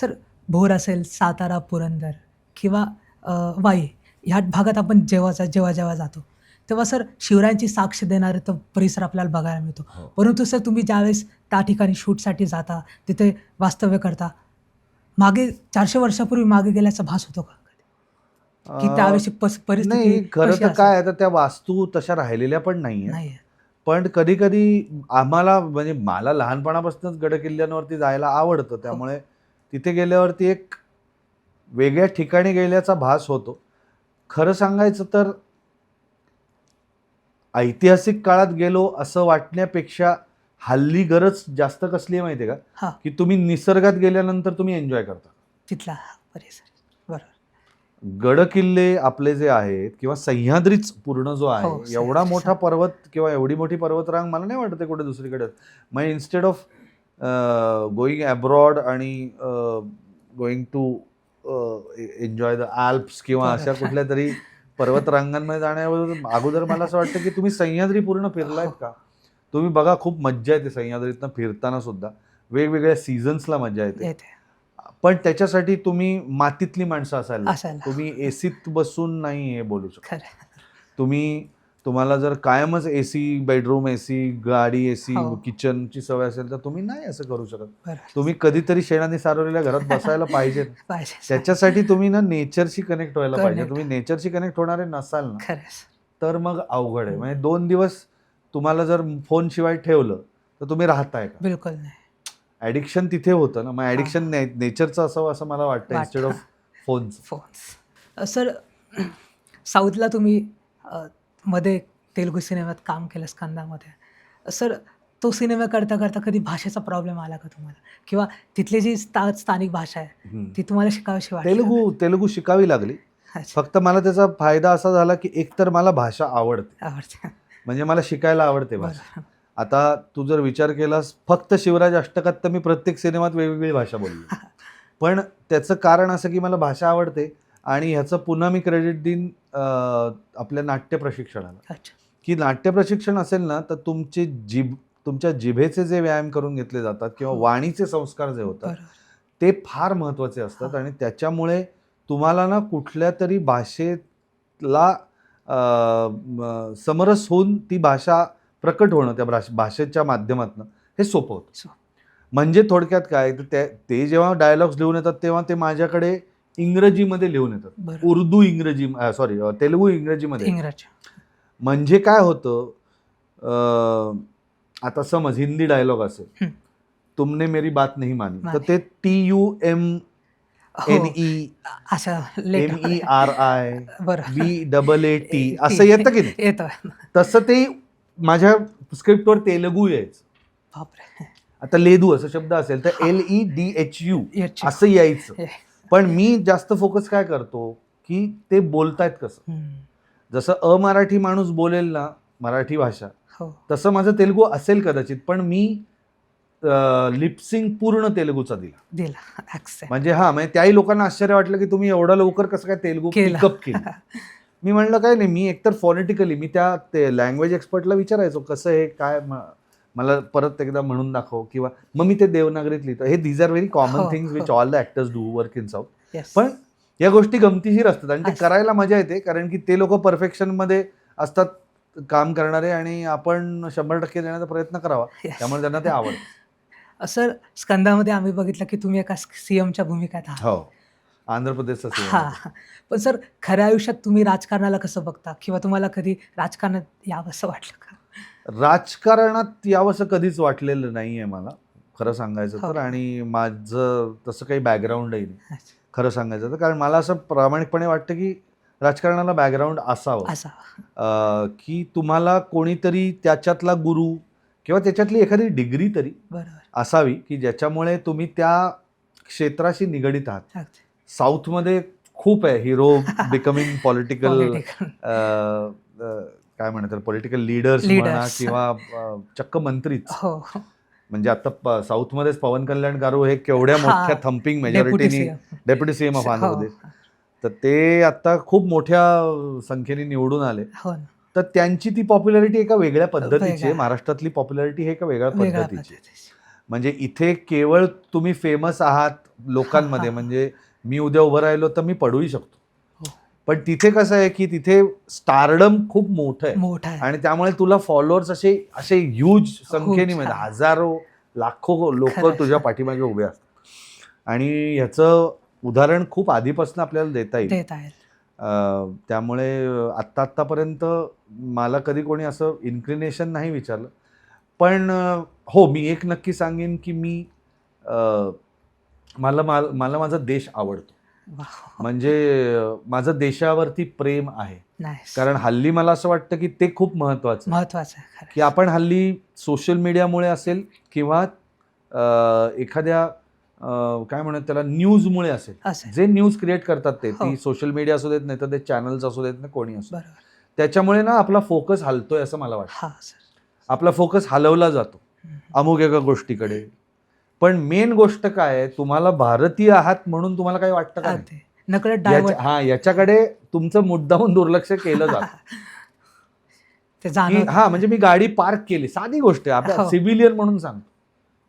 Sir Bhor असेल सातारा पुरंदर किंवा वाई ह्या भागात आपण जेव्हा जेव्हा जेव्हा जातो. तेव्हा सर शिवरायांची साक्ष देणारे तो परिसर आपल्याला बघायला मिळतो. हो. परंतु सर तुम्ही ज्यावेळेस त्या ठिकाणी शूटसाठी जाता तिथे वास्तव्य करता मागे चारशे वर्षापूर्वी मागे गेल्याचा भास होतो का की त्यावेळेस पस- परिस्थिती खरं तर? काय आहे तर त्या वास्तू तशा राहिलेल्या पण नाहीये नाही पण कधी कधी आम्हाला म्हणजे मला लहानपणापासूनच गड किल्ल्यांवरती जायला आवडतं. त्यामुळे तिथे गेल्यावरती एक वेगळ्या ठिकाणी गेल्याचा भास होतो. खरं सांगायचं तर ऐतिहासिक काळात गेलो असं वाटण्यापेक्षा हल्ली गरज जास्त कसली आहे माहिती आहे का? हा. की तुम्ही निसर्गात गेल्यानंतर तुम्ही एन्जॉय करता. तिथला परिसर बरोबर. गड किल्ले आपले जे आहेत किंवा सह्याद्रीच पूर्ण जो हो, आहे सह्याद्री. एवढा मोठा पर्वत किंवा एवढी मोठी पर्वतरांग मला नाही वाटत कुठे दुसरीकडे मग इन्स्टेड ऑफ गोईंग अब्रॉड आणि going to enjoy the Alps किंवा अशा. कुठल्या तरी पर्वतरांगांमध्ये जाण्याअगोदर अगोदर मला असं वाटतं की तुम्ही सह्याद्री पूर्ण फिरलायत का? तुम्ही बघा खूप मज्जा येते सह्याद्रीतनं फिरताना सुद्धा. वेगवेगळ्या सीझन्सला मज्जा येते. पण त्याच्यासाठी तुम्ही मातीतली माणसं असायला तुम्ही एसीत बसून नाही हे बोलू शकत. तुम्ही तुम्हाला जर कायमच एसी बेडरूम एसी गाडी एसी हो. किचनची सवय असेल तर तुम्ही नाही असं करू शकत. तुम्ही कधीतरी शेणाने सारवलेल्या घरात बसायला पाहिजे. त्याच्यासाठी तुम्ही ना नेचरशी कनेक्ट व्हायला पाहिजे. Connect. तुम्ही नेचरशी कनेक्ट होणारे नसाल ना. तर मग अवघड आहे. म्हणजे दोन दिवस तुम्हाला जर फोन शिवाय ठेवलं तर तुम्ही राहताय का? बिलकुल नाही. ऍडिक्शन तिथे होतं ना. मग ऍडिक्शन नेचरचं असावं असं मला वाटतं वाटतं. इन्स्टेड ऑफ फोनचं फोन्स सर साऊथला तुम्ही अ, मध्ये तेलुगू सिनेमात काम केलं स्कंदामध्ये. सर तो सिनेमा करता करता कधी भाषेचा प्रॉब्लेम आला का तुम्हाला? किंवा तिथली जी स्था स्थानिक भाषा आहे. ती तुम्हाला शिकावीशी वाटली? तेलुगू तेलुगू शिकावी लागली. फक्त मला त्याचा फायदा असा झाला की एकतर मला भाषा आवडते. आवडते. म्हणजे मला शिकायला आवडते भाषा. आता तू जर विचार केलास फक्त शिवराज अष्टकात तर मी प्रत्येक सिनेमात वेगवेगळी भाषा बोलली. पण त्याचं कारण असं की मला भाषा आवडते. आणि ह्याचं पुन्हा मी क्रेडिट देईन आपल्या नाट्य प्रशिक्षणाला की नाट्य प्रशिक्षण असेल ना तर तुमचे जिभ तुमच्या जिभेचे जे व्यायाम करून घेतले जातात किंवा हो. वाणीचे संस्कार जे होतात ते फार महत्त्वाचे असतात आणि त्याच्यामुळे तुम्हाला ना कुठल्या तरी भाषेला समरस होऊन ती भाषा प्रकट होणं त्या भाष- भाषेच्या माध्यमातून हे सोपं होतं. म्हणजे थोडक्यात काय तर ते जेव्हा डायलॉग्स लिहून येतात तेव्हा ते माझ्याकडे इंग्रजीमध्ये लिहून येतात उर्दू इंग्रजी सॉरी तेलुगू इंग्रजीमध्ये इंग्रजी. म्हणजे काय होतं आता समज हिंदी डायलॉग असेल. तुमने मेरी बात नाही मानी. तर. ते T U M N E M E R I B double A T असं येतं की नाही? येतं. तसं ते माझ्या स्क्रिप्टवर तेलुगू यायचं. आता लेदू असं शब्द असेल तर L E D H U. असं यायचं. पण मी जास्त फोकस काय करतो की ते बोलतायत कसं. जसं अमराठी माणूस बोलेल ना मराठी भाषा हो. तसं माझं तेलुगू असेल कदाचित पण मी लिपसिंग पूर्ण तेलुगूचा दिला. दिला. म्हणजे हा म्हणजे त्याही लोकांना आश्चर्य वाटलं की तुम्ही एवढं लवकर कसं काय तेलुगू केला. पिकअप केलं? मी म्हणलं काय नाही मी एकतर फॉनेटिकली मी त्या ते लँग्वेज एक्सपर्टला विचारायचो कसं हे काय म- मला परत एकदा म्हणून दाखव किंवा मग मी ते देवनागरीत लिहितो. हे these are very common things which. All the actors do work in South पण या गोष्टी गमतीशीर असतात आणि ते. करायला मजा येते कारण की ते लोक परफेक्शनमध्ये असतात काम करणारे आणि आपण शंभर टक्के देण्याचा प्रयत्न करावा. त्यामुळे त्यांना ते आवडतं. सर स्कंदामध्ये आम्ही बघितलं की तुम्ही एका सीएमच्या भूमिकेत आहात. हो. आंध्र प्रदेशचा हा. पण सर खऱ्या आयुष्यात तुम्ही राजकारणाला कसं बघता? किंवा तुम्हाला कधी राजकारणात यावं असं वाटलं का? राजकारणात यावंसं कधीच वाटलेलं नाहीये मला खरं सांगायचं हो. तर आणि माझं तसं काही बॅकग्राऊंडही नाही. खरं सांगायचं तर कारण मला असं प्रामाणिकपणे वाटतं की राजकारणाला बॅकग्राऊंड असावं की तुम्हाला कोणीतरी त्याच्यातला गुरु किंवा त्याच्यातली एखादी डिग्री तरी बरोबर असावी की ज्याच्यामुळे तुम्ही त्या क्षेत्राशी निगडीत आहात. साऊथमध्ये खूप आहे हिरो बिकमिंग पॉलिटिकल. काय म्हणतात पॉलिटिकल लीडर्स. म्हणा किंवा चक्क मंत्रीच हो. म्हणजे आता साऊथमध्येच पवन कल्याण गारू हे केवढ्या. मोठ्या thumping मेजॉरिटीनी. Deputy CM of Andhra. Pradesh तर ते आता खूप मोठ्या संख्येने निवडून आले हो. तर त्यांची ती पॉप्युलॅरिटी एका वेगळ्या पद्धतीची आहे. महाराष्ट्रातली पॉप्युलॅरिटी हे एका वेगळ्या पद्धतीची. म्हणजे इथे केवळ तुम्ही फेमस आहात लोकांमध्ये. म्हणजे मी उद्या उभं राहिलो तर मी पडूही शकतो. पण तिथे कसं आहे की तिथे स्टारडम खूप मोठं आहे. मोठा आहे. आणि त्यामुळे तुला फॉलोअर्स असे असे ह्यूज संख्येने. म्हणजे हजारो लाखो लोक. तुझ्या पाठीमागे उभे असतात. आणि ह्याचं उदाहरण खूप आधीपासून आपल्याला देता येईल. त्यामुळे आत्ता आत्तापर्यंत मला कधी कोणी असं इन्क्लिनेशन नाही विचारलं. पण हो मी एक नक्की सांगेन की मी मला मला माझा देश आवडतो. म्हणजे माझं देशावरती प्रेम आहे. Nice. कारण हल्ली मला असं वाटतं की ते खूप. महत्वाचं आहे. खरं की आपण हल्ली सोशल मीडियामुळे असेल किंवा एखाद्या काय म्हणत त्याला न्यूजमुळे असेल. असं जे न्यूज क्रिएट करतात ते हो. ती सोशल मीडिया असू देत नाही तर ते चॅनल्स असू देत नाही कोणी असू त्याच्यामुळे ना आपला फोकस हलतोय असं मला वाटतं. आपला फोकस हलवला जातो. अमुक एका गोष्टीकडे पण मेन गोष्ट काय तुम्हाला भारतीय आहात म्हणून तुम्हाला काही वाटतं का नाही? नकळत याच्या- डायव्हर्ट हा याच्याकडे तुमचं मुद्दाहून दुर्लक्ष केलं जातं. ते की जाणवत हा म्हणजे मी गाडी पार्क केली. साधी गोष्ट आहे. आपल्या हो. सिव्हिलियन म्हणून सांगतो.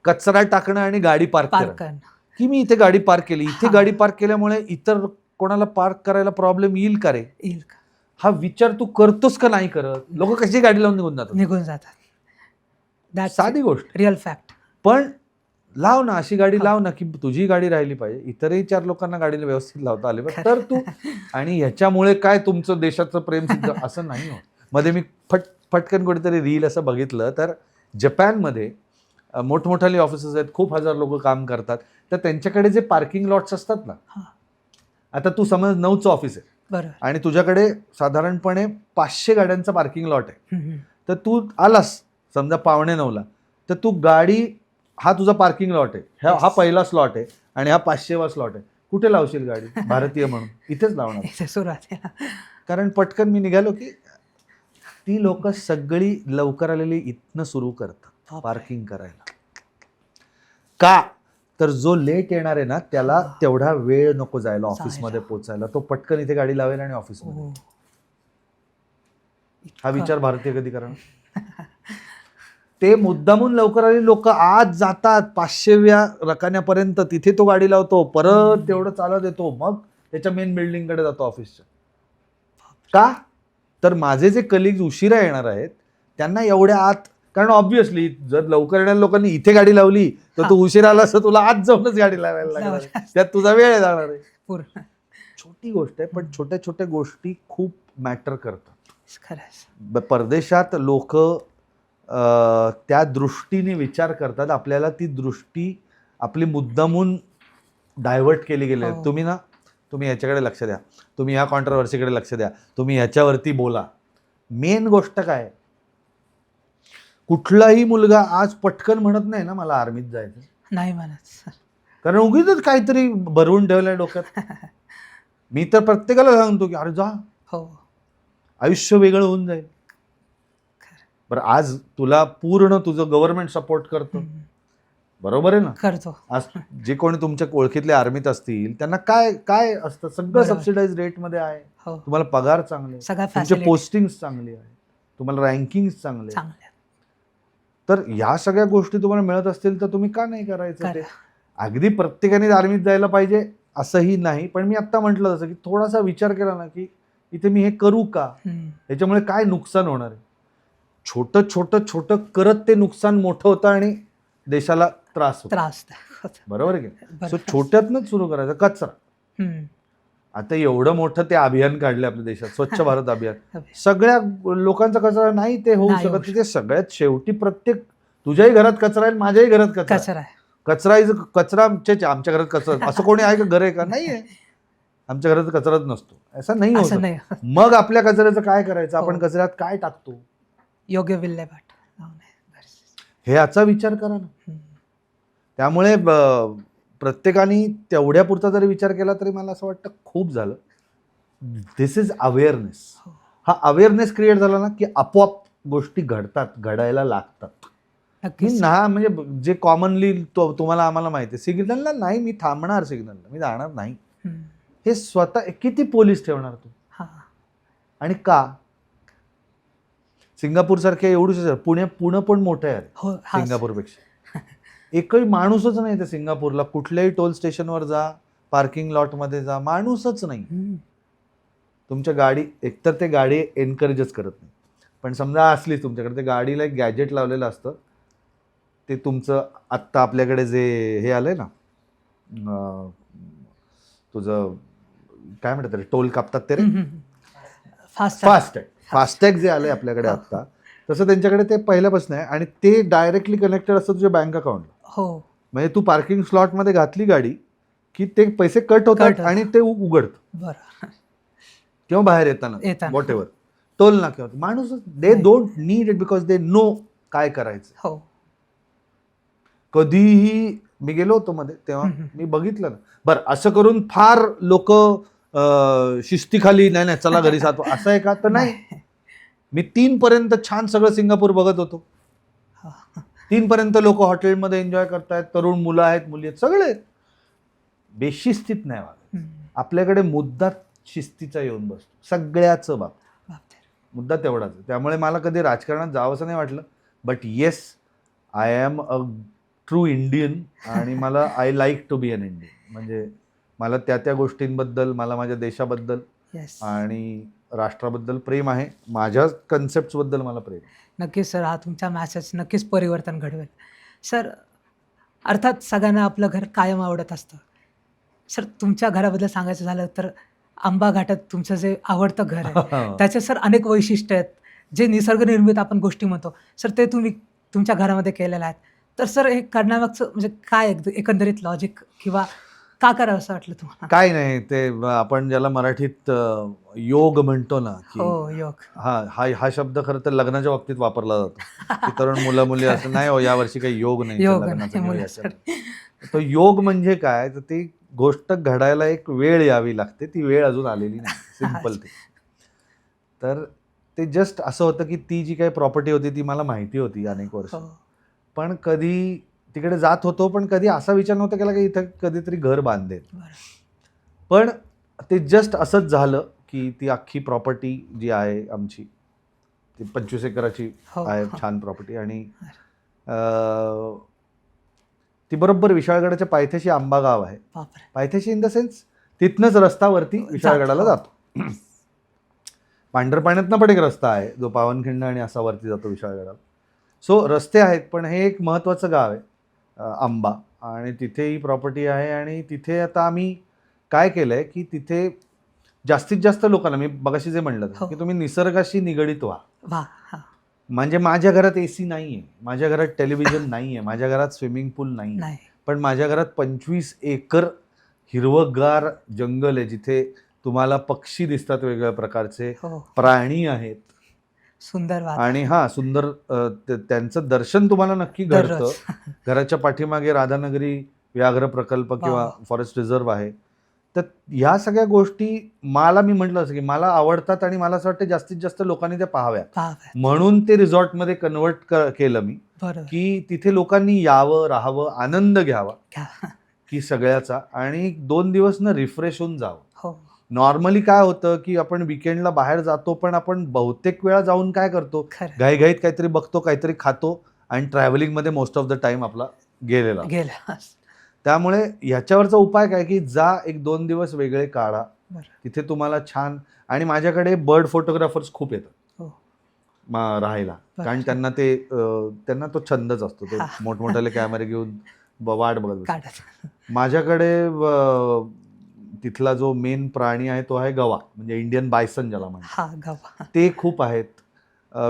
कचरा टाकणं आणि गाडी पार्क पार्क करणं. करणं. की मी इथे गाडी पार्क केली. इथे हा. गाडी पार्क केल्यामुळे इतर कोणाला पार्क करायला प्रॉब्लेम येईल का रे? येईल का? हा विचार तू करतोस का नाही करत? लोक कशी गाडी लावून निघून जातात? निघून जातात. साधी गोष्ट. रिअल फॅक्ट पण लाव ना अशी गाडी. लाव ना की तुझी गाडी राहिली पाहिजे इतरही चार लोकांना गाडीला व्यवस्थित लावता आले पाहिजे तर तू आणि ह्याच्यामुळे काय तुमचं देशाचं प्रेम सिद्ध असं नाही होत मध्ये मी फट फटकन कुठेतरी रील असं बघितलं तर जपानमध्ये मोठमोठाले ऑफिसेस आहेत खूप हजार लोक काम करतात तर त्यांच्याकडे जे पार्किंग लॉट्स असतात ना. आता तू समज नऊचं ऑफिस आहे आणि तुझ्याकडे साधारणपणे पाचशे गाड्यांचा पार्किंग लॉट आहे. तर तू आलास समजा पावणे नऊला तर तू गाडी हा तुझा पार्किंग लॉट आहे. ह्या हा. पहिला स्लॉट आहे आणि हा पाचशेवा स्लॉट आहे. कुठे लावशील गाडी? भारतीय म्हणून. इथेच लावणार. कारण पटकन मी निघालो की ती लोक सगळी लवकर आलेली इथनं सुरू करतात. पार्किंग करायला. का? तर जो लेट येणार आहे ना त्याला. तेवढा वेळ नको जायला. ऑफिसमध्ये पोचायला. तो पटकन इथे गाडी लावेल आणि ऑफिसमध्ये हो. हा विचार भारतीय कधी करणार? ते मुद्दामून लवकर आलेली लोक आज जातात पाचशेव्या रकान्यापर्यंत. तिथे तो गाडी लावतो परत. तेवढं चालत येतो. मग त्याच्या मेन बिल्डिंगकडे जातो ऑफिसच्या का? तर माझे जे कलिग्ज उशिरा येणार आहेत त्यांना एवढ्या आत कारण ऑब्व्हियसली जर लवकर येणाऱ्या लोकांनी इथे गाडी लावली तर तू. उशिरा आलास तर तुला आज जाऊनच गाडी लावायला लागणार. त्यात तुझा वेळ जाणार आहे. पूर्ण. छोटी गोष्ट आहे पण छोट्या छोट्या गोष्टी खूप मॅटर करतात. परदेशात लोक त्या दृष्टीने विचार करतात. आपल्याला ती दृष्टी आपली मुद्दामून डायव्हर्ट केली गेली आहे. हो. तुम्ही ना तुम्ही ह्याच्याकडे लक्ष द्या. तुम्ही ह्या कॉन्ट्रोवर्सीकडे लक्ष द्या. तुम्ही ह्याच्यावरती बोला. मेन गोष्ट काय? कुठलाही मुलगा आज पटकन म्हणत नाही ना मला आर्मीत जायचं नाही म्हणत सर कारण उगीच काहीतरी भरवून ठेवलंय डोक्यात. मी तर प्रत्येकाला सांगतो की अरे जा. हो. आयुष्य वेगळं होऊन जाईल. बरं आज तुला पूर्ण तुझं गव्हर्नमेंट सपोर्ट करतं. बरोबर आहे ना? करतो. आज जे कोणी तुमच्या ओळखीतले आर्मीत असतील त्यांना काय काय असतं? सगळं बरोबर. सबसिडाईज रेटमध्ये आहे. हो. तुम्हाला पगार चांगले सगळ्या तुमचे फॅसिलिटी पोस्टिंग चांगली आहे तुम्हाला रँकिंग चांगले. चांगल्या तर ह्या सगळ्या गोष्टी तुम्हाला मिळत असतील तर तुम्ही का नाही करायचं ते? करा. अगदी प्रत्येकाने आर्मीत जायला पाहिजे असंही नाही. पण मी आता म्हटलं जसं की थोडासा विचार केला ना की इथे मी हे करू का? हम्म. याच्यामुळे काय नुकसान होणार आहे? छोटं छोटं छोटं करत ते नुकसान मोठं होतं आणि देशाला त्रास होतो. त्रास बरोबर आहे की सो. छोट्यातनंच सुरू करायचं. कचरा. आता एवढं मोठं ते अभियान काढले आपल्या देशात. स्वच्छ भारत अभियान. अभि- सगळ्या लोकांचा कचरा नाही ते होऊ शकत. ते सगळ्यात शेवटी प्रत्येक तुझ्याही घरात कचरा आहे माझ्याही घरात कचरा आहे. कचरा इज कचरा आमच्या आमच्या घरात कचरा असं कोणी आहे का? घर आहे का? नाही आहे. आमच्या घरात कचराच नसतो. असं नाही मग आपल्या कचऱ्याचं काय करायचं? आपण हो. कचऱ्यात काय टाकतो? योग्य विल्हेवाट. हे याचा विचार करा ना. त्यामुळे प्रत्येकाने तेवढ्या पुरता जरी विचार केला तरी मला असं वाटतं खूप झालं. दिस इज अवेअरनेस हो. अवेअरनेस क्रिएट झाला ना की आपोआप गोष्टी घडतात घडायला लागतात. ना म्हणजे जे कॉमनली तुम्हाला आम्हाला माहिती आहे सिग्नलला नाही मी थांबणार सिग्नलला मी जाणार नाही. हे स्वतः किती पोलीस ठेवणार तू? हा. आणि का? सिंगापूर सारख्या एवढूच पुणे पुणे पण मोठं आहे हो सिंगापूरपेक्षा. एकही माणूसच नाही त्या सिंगापूरला. कुठल्याही टोल स्टेशनवर जा पार्किंग लॉटमध्ये जा माणूसच नाही. तुमच्या गाडी एकतर ते गाडी एनकरेजच करत नाही. पण समजा असलीच तुमच्याकडे ते गाडीला एक गॅजेट लावलेलं असतं. ते तुमचं आत्ता आपल्याकडे जे हे आलंय ना अं, तुझं काय म्हणतात रे टोल कापतात ते रे. फास्ट फास्टॅग फास्टॅग जे आलंय आपल्याकडे. आत्ता तसं त्यांच्याकडे ते पहिल्यापासून आहे आणि ते डायरेक्टली कनेक्टेड असतं तुझ्या बँक अकाउंटला हो म्हणजे तू पार्किंग स्लॉटमध्ये घातली गाडी की ते पैसे कट होतात. आणि ते उघडतं बरं किंवा बाहेर येताना. वॉट एव्हर टोल ना किंवा माणूस दे. Don't need it because they know काय करायचं हो कधीही मी गेलो होतो मध्ये तेव्हा. मी बघितलं ना बरं असं करून फार लोक शिस्तीखाली नाही नाही चला घरी जातो असं आहे का तर नाही मी तीन पर्यंत छान सगळं सिंगापूर बघत होतो हा. तीन पर्यंत लोक हॉटेलमध्ये एन्जॉय करतायत तरुण मुलं आहेत मुली आहेत सगळे आहेत. बेशिस्तीत नाही वागत. आपल्याकडे मुद्दा शिस्तीचा येऊन बसतो सगळ्याचं बाब. मुद्दा तेवढाच. त्यामुळे मला कधी राजकारणात जावंसं नाही वाटलं but yes I am a true Indian आणि मला I like to be an Indian म्हणजे मला त्या त्या गोष्टींबद्दल मला माझ्या देशाबद्दल येस आणि राष्ट्राबद्दल प्रेम आहे. माझ्या कन्सेप्टबद्दल मला प्रेम आहे. नक्कीच सर हा तुमचा मॅसेज नक्कीच परिवर्तन घडवेल. सर अर्थात सगळ्यांना आपलं घर कायम आवडत असतं. सर तुमच्या घराबद्दल सांगायचं झालं तर आंबा घाटात तुमचं जे आवडतं घर आहे त्याचे सर अनेक वैशिष्ट्य आहेत. जे निसर्गनिर्मित आपण गोष्टी म्हणतो. सर ते तुम्ही तुमच्या घरामध्ये केलेलं आहेत. तर सर हे करण्यामागचं म्हणजे काय एक- एकंदरीत लॉजिक किंवा का करावं असं वाटलं तुम्हाला? काय नाही ते आपण ज्याला मराठीत अ, योग म्हणतो ना की हो योग. हा हा हा शब्द खरं तर लग्नाच्या बाबतीत वापरला जातो. की तरुण मुलं मुली असं नाही हो यावर्षी काही योग नाही योग लग्नाचा नाही किंवा मुलासाठी. याचा. तो योग म्हणजे काय? तर ती गोष्ट घडायला एक वेळ यावी लागते ती वेळ अजून आलेली नाही सिंपल ते. तर ते जस्ट असं होतं की ती जी काही प्रॉपर्टी होती ती मला माहिती होती अनेक वर्ष. हो. पण कधी तिकडे जात होतो पण कधी असा विचार नव्हता केला की इथं कधीतरी घर बांधेल. पण ते जस्ट असंच झालं की ती अख्खी प्रॉपर्टी जी आहे आमची ती पंचवीस एकराची हो. आहे हो. छान प्रॉपर्टी आणि अं, ती बरोबर विशाळगडाच्या पायथ्याशी आंबा गाव आहे. बापरे. पायथ्याशी इन द सेन्स तिथनंच रस्तावरती विशाळगडाला हो. जातो. पांढरपाण्यातनं पण एक रस्ता आहे जो पावनखिंड आणि असा वरती जातो विशाळगडाला. सो रस्ते आहेत पण हे एक महत्त्वाचं गाव आहे. आंबा. आणि तिथे ही प्रॉपर्टी आहे आणि तिथे आता आम्ही काय केलं आहे की तिथे जास्तीत जास्त लोकांना मी बघाशी जे म्हणलं हो. की तुम्ही निसर्गाशी निगडीत व्हा. म्हणजे माझ्या घरात ए सी नाही आहे माझ्या घरात टेलिव्हिजन नाही आहे माझ्या घरात स्विमिंग पूल नाही. आहे पण माझ्या घरात पंचवीस एकर हिरवगार जंगल आहे जिथे तुम्हाला पक्षी दिसतात वेगवेगळ्या प्रकारचे. हो. प्राणी आहेत. सुंदर आणि हा सुंदर त्यांचं दर्शन तुम्हाला नक्की घडतं. घराच्या पाठीमागे राधानगरी व्याघ्र प्रकल्प किंवा. फॉरेस्ट रिझर्व आहे. तर ह्या सगळ्या गोष्टी मला मी म्हटलं असं की मला आवडतात आणि मला असं वाटतं जास्तीत जास्त लोकांनी त्या पाहाव्या बाप म्हणून ते रिसॉर्टमध्ये कन्वर्ट केलं मी की तिथे लोकांनी यावं राहावं आनंद घ्यावा घ्या. की सगळ्याचा आणि दोन दिवस ना रिफ्रेश होऊन जावं. नॉर्मली काय होतं की आपण विकेंडला बाहेर जातो पण आपण बहुतेक वेळा जाऊन काय करतो? घाईघाईत काहीतरी बघतो काहीतरी खातो आणि ट्रॅव्हलिंगमध्ये मोस्ट ऑफ द टाइम आपला गेलेला गेला त्यामुळे ह्याच्यावरचा उपाय काय की जा एक दोन दिवस वेगळे काढा. तिथे तुम्हाला छान आणि माझ्याकडे बर्ड फोटोग्राफर्स खूप येतात. हो. राहायला. कारण त्यांना ते त्यांना तो छंदच असतो. ते. मोठमोठ्याले कॅमेरे घेऊन वाट बघत माझ्याकडे तिथला जो मेन प्राणी आहे तो आहे गवा म्हणजे इंडियन बायसन ज्याला म्हणतात. हा गवा. ते खूप आहेत.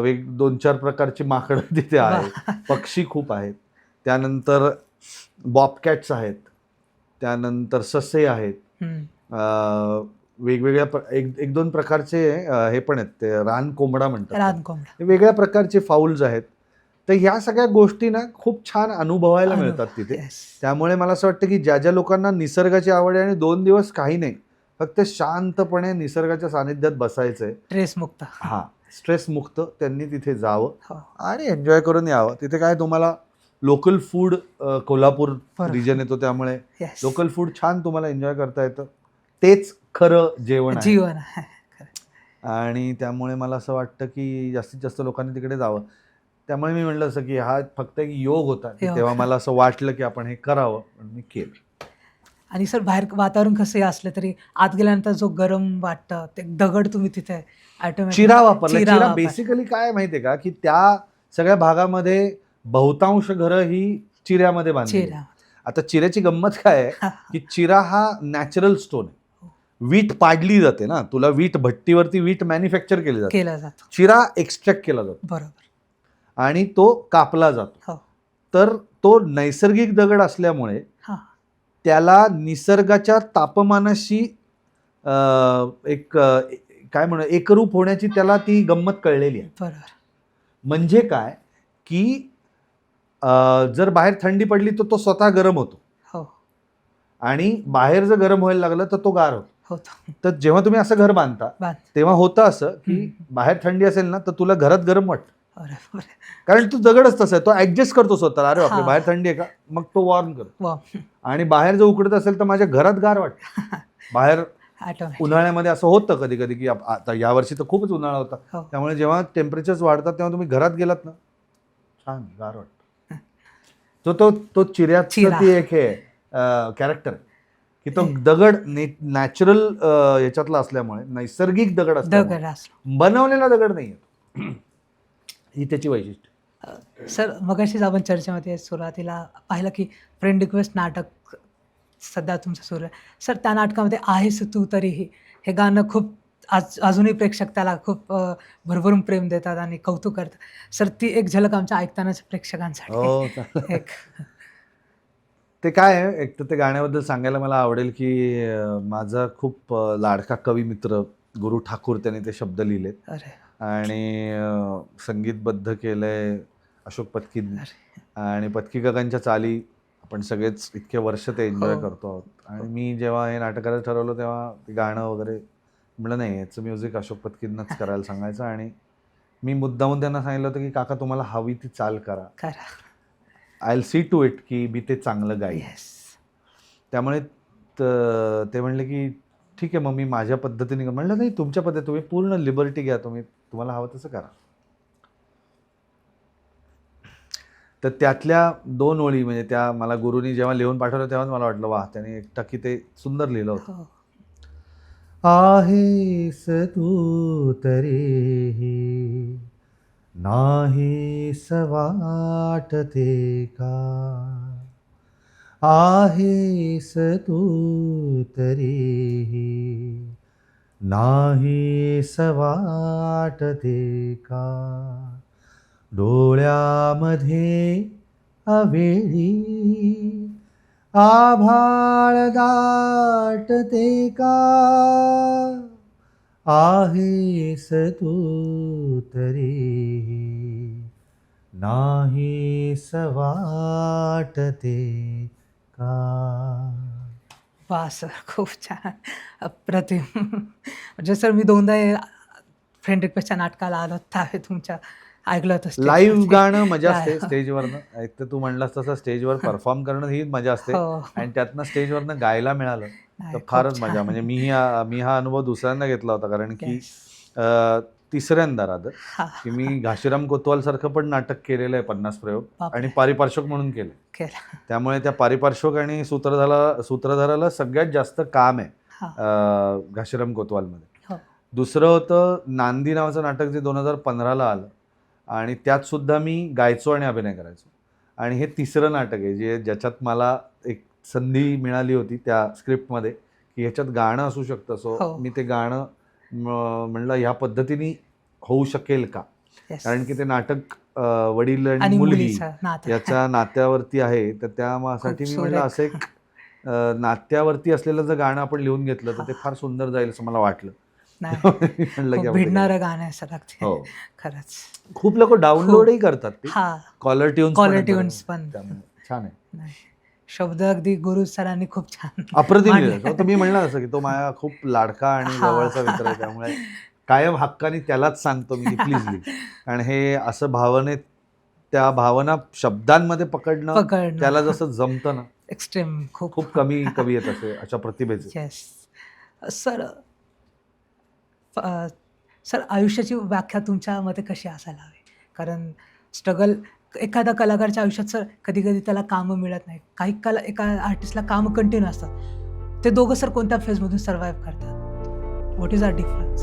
वेग दोन चार प्रकारची माकडं तिथे आहेत. पक्षी खूप आहेत. त्यानंतर बॉबकॅट्स आहेत. त्यानंतर ससे आहेत. वेगवेगळ्या एक एक दोन प्रकारचे हे पण आहेत. ते रान कोंबडा म्हणतात रान कोंबडा. वेगळ्या प्रकारचे फाऊल्स आहेत. तर ह्या सगळ्या गोष्टी ना खूप छान अनुभवायला अनुभव. मिळतात तिथे. त्यामुळे मला असं वाटतं की ज्या ज्या लोकांना निसर्गाची आवड आहे आणि दोन दिवस काही नाही फक्त शांतपणे निसर्गाच्या सानिध्यात बसायचंय. ट्रेस मुक्त. हा. स्ट्रेस मुक्त. त्यांनी तिथे जावं. हो. आणि एन्जॉय करून यावं. तिथे काय तुम्हाला लोकल फूड कोल्हापूर. रिजन येतो त्यामुळे लोकल फूड छान तुम्हाला एन्जॉय करता येतं. तेच खरं जेवण जीवन. आणि त्यामुळे मला असं वाटतं की जास्तीत जास्त लोकांनी तिकडे जावं. त्यामुळे मी म्हणलं असं की हा फक्त एक योग होता योग. तेव्हा मला असं वाटलं की आपण हे करावं म्हणून मी केलं. आणि सर बाहेर वातावरण कसंही असलं तरी आत गेल्यानंतर जो गरम वाटतं ते दगड तुम्ही तिथे चिरा वापरला. चिरा चिरा वापर- बेसिकली काय माहितीये का? की त्या सगळ्या भागामध्ये बहुतांश घरं ही चिऱ्यामध्ये बांधली आहेत. चिरा. आता चिऱ्याची गंमत काय आहे? की चिरा हा नॅचरल स्टोन आहे. वीट पाडली जाते ना. तुला वीट भट्टीवरती वीट मॅन्युफॅक्चर केली जाते. केला जातो. चिरा एक्स्ट्रॅक्ट केला जातो. बरोबर. आणि तो कापला जातो. हो. तर तो नैसर्गिक दगड असल्यामुळे त्याला निसर्गाच्या तापमानाशी एक काय म्हणू एकरूप होण्याची त्याला ती गंमत कळलेली आहे. बरोबर. म्हणजे काय? की जर बाहेर थंडी पडली तर तो स्वतः गरम होतो. हो. आणि बाहेर जर गरम व्हायला लागलं तर तो गार होतो. तर जेव्हा तुम्ही असं घर बांधता बांध तेव्हा होतं असं की. बाहेर थंडी असेल ना तर तुला घरात गरम वाटतं. कारण तू दगडच तसं आहे. तो ऍडजस्ट करतो स्वतःला. अरे बापरे हा. बाहेर थंडी आहे का? मग तो वॉर्म करतो. वा. आणि बाहेर जर उकडत असेल तर माझ्या घरात गार वाटतं. बाहेर उन्हाळ्यामध्ये असं होतं कधी कधी की आप- आता यावर्षी तर खूपच उन्हाळा होता. हो. त्यामुळे जेव्हा टेम्परेचर्स वाढतात तेव्हा तुम्ही घरात गेलात ना छान गार वाटतं. तो तो तो चिऱ्याचं चिरा. ती एक हे कॅरेक्टर की तो दगड नॅचरल याच्यातला असल्यामुळे नैसर्गिक दगड असल्यामुळे दगड असलो बनवलेला दगड नाही ही त्याची वैशिष्ट्य. सर मगाशीच आपण चर्चेमध्ये सुरुवातीला पाहिलं की फ्रेंड रिक्वेस्ट नाटक सध्या तुमचं सुरू आहे. सर त्या नाटकामध्ये आहेस तू तरीही. हे गाणं खूप आज अजूनही प्रेक्षक त्याला खूप भरभरून प्रेम देतात आणि कौतुक करतात. सर ती एक झलक आमच्या ऐकतानाच प्रेक्षकांसाठी हो. एक ते काय आहे? एक तर ते गाण्याबद्दल सांगायला मला आवडेल की माझा खूप लाडका कवी मित्र गुरु ठाकूर त्यांनी ते शब्द लिहिलेत. अरे आणि संगीतबद्ध केलंय अशोक पत्कीन अरे आणि पत्की काकांच्या चाली आपण सगळेच इतके वर्ष ते एन्जॉय हो. करतो आहोत. आणि मी जेव्हा हे नाटक ठरवलं तेव्हा ते गाणं वगैरे म्हणलं नाही याचं म्युझिक अशोक पत्कींनाच करायला सांगायचं. आणि मी मुद्दामून त्यांना सांगितलं होतं की काका तुम्हाला हवी ती चाल करा. करा. I'll see to it की मी ते चांगलं येस त्यामुळे त- म्हणले की ठीक आहे मग मी माझ्या पद्धतीने गा-" म्हणलं नाही तुमच्या पद्धती तुम्ही पूर्ण लिबर्टी घ्या तुम्ही. तुम्हाला हवं तसं करा. तर त्यातल्या दोन ओळी म्हणजे त्या मला गुरुनी जेव्हा लिहून पाठवलं तेव्हाच मला वाटलं वा त्याने एक टक्की ते सुंदर लिहिलं होतं. हो. आहेस तू तरीही नाहीस वाटते का? आहेस तू तरीही नाही सवाटते का डोळ्यामध्ये अवेळी आभाळ दाटते का आहेस तू तरी. नाही सवाटते का वा सर खूप छान अप्रतिम म्हणजे सर मी दोनदा फ्रेंड रिक्वेस्टच्या नाटकाला आलो त्यावेळी तुमच्या ऐकलं होतं stage लाईव्ह वरती. गाणं मजा असते Live. स्टेजवरनं एक तर तू म्हणलास तसं स्टेजवर परफॉर्म करणं ही मजा असते हो आणि त्यातनं स्टेजवरनं गायला मिळालं नाही, तर खूप फारच छान. मजा म्हणजे मी हा मी हा अनुभव दुसऱ्यांदा घेतला होता कारण की Yes. अं, तिसऱ्यांदा रादर की मी घाशीराम कोतवाल सारखं पण नाटक केलेलं आहे पन्नास प्रयोग. आणि पारिपार्श्वक म्हणून केलं. त्यामुळे त्या पारिपार्श्वक आणि सूत्रधाराला सूत्रधाराला सगळ्यात जास्त काम आहे घाशीराम कोतवालमध्ये. हो. दुसरं होतं नांदी नावाचं नाटक जे दोन हजार पंधराला आलं आणि त्यात सुद्धा मी गायचो आणि अभिनय करायचो. आणि हे तिसरं नाटक आहे जे ज्याच्यात मला एक संधी मिळाली होती त्या स्क्रिप्टमध्ये की ह्याच्यात गाणं असू शकतं. सो हो. मी ते गाणं म्हणलं ह्या पद्धतीने होऊ शकेल का. कारण की ते नाटक वडील आणि मुलगी याच्या नात्यावरती आहे. तर त्यासाठी मी म्हणलं. असं एक नात्यावरती असलेलं जर गाणं आपण लिहून घेतलं तर ते फार सुंदर जाईल असं मला वाटलं. भिडणारं गाणं सर अगदी हो. खरंच. खूप लोक डाउनलोडही करतात हा. कॉलर ट्यून्स कॉलर ट्युन्स पण. छान आहे. शब्द अगदी गुरु सरांनी खूप छान अप्रतिम. लिहिलं. मी म्हणलं असं की तो माझा खूप लाडका आणि हा. जवळचा मित्र आहे त्यामुळे कायम हक्काने त्यालाच सांगतो मी प्लीज लिह कारण हे असं भावनेत त्या भावना शब्दांमध्ये पकडणं पकडणं त्याला जसं जमतं ना एक्स्ट्रीम खूप खूप कमी कवी आहेत असे अशा प्रतिभेचे येस सर अ, सर आयुष्याची व्याख्या तुमच्या मते कशी असायला हवी कारण स्ट्रगल एखादा कलाकारच्या आयुष्यात सर कधी कधी त्याला कामं मिळत नाही काही कला एका आर्टिस्टला कामं कंटिन्यू असतात. ते दोघं सर कोणत्या फेजमधून सर्वाईव्ह करतात? What is our difference